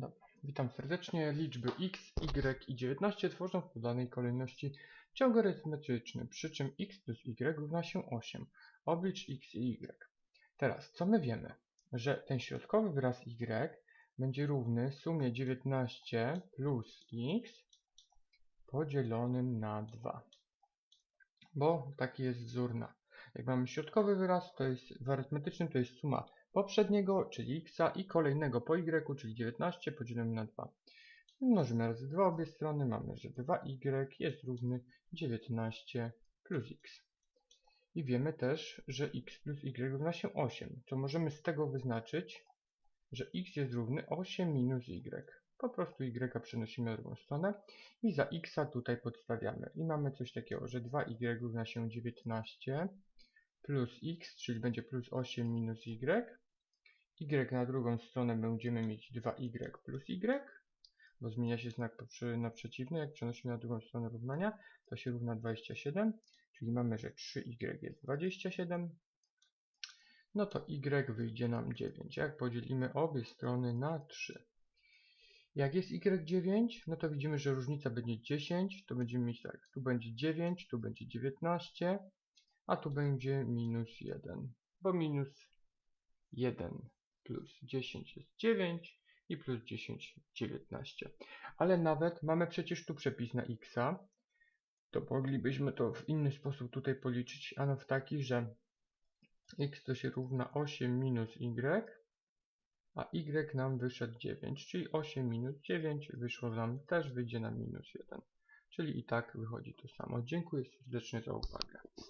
Dobra, witam serdecznie. Liczby x, y i 19 tworzą w podanej kolejności ciąg arytmetyczny, przy czym x plus y równa się 8. Oblicz x i y. Teraz, co my wiemy? Że ten środkowy wyraz y będzie równy sumie 19 plus x podzielonym na 2. Bo taki jest wzór na. Jak mamy środkowy wyraz, to jest w arytmetycznym to jest suma poprzedniego, czyli x, i kolejnego po y, czyli 19 podzielimy na 2. Mnożymy razy 2 obie strony, mamy, że 2y jest równy 19 plus x. I wiemy też, że x plus y równa się 8, to możemy z tego wyznaczyć, że x jest równy 8 minus y. Po prostu y przenosimy na drugą stronę i za x tutaj podstawiamy. I mamy coś takiego, że 2y równa się 19 plus x, czyli będzie plus 8 minus y. y na drugą stronę będziemy mieć 2y plus y, bo zmienia się znak na przeciwny. Jak przenosimy na drugą stronę równania, to się równa 27, czyli mamy, że 3y jest 27. No to y wyjdzie nam 9. Jak podzielimy obie strony na 3. Jak jest y9, no to widzimy, że różnica będzie 10, to będziemy mieć tak, tu będzie 9, tu będzie 19, a tu będzie minus 1, bo minus 1 plus 10 jest 9 i plus 10 19. Ale nawet mamy przecież tu przepis na x, to moglibyśmy to w inny sposób tutaj policzyć, ano w taki, że x to się równa 8 minus y, a y nam wyszedł 9, czyli 8 minus 9 wyszło nam też wyjdzie na minus 1. Czyli i tak wychodzi to samo. Dziękuję serdecznie za uwagę.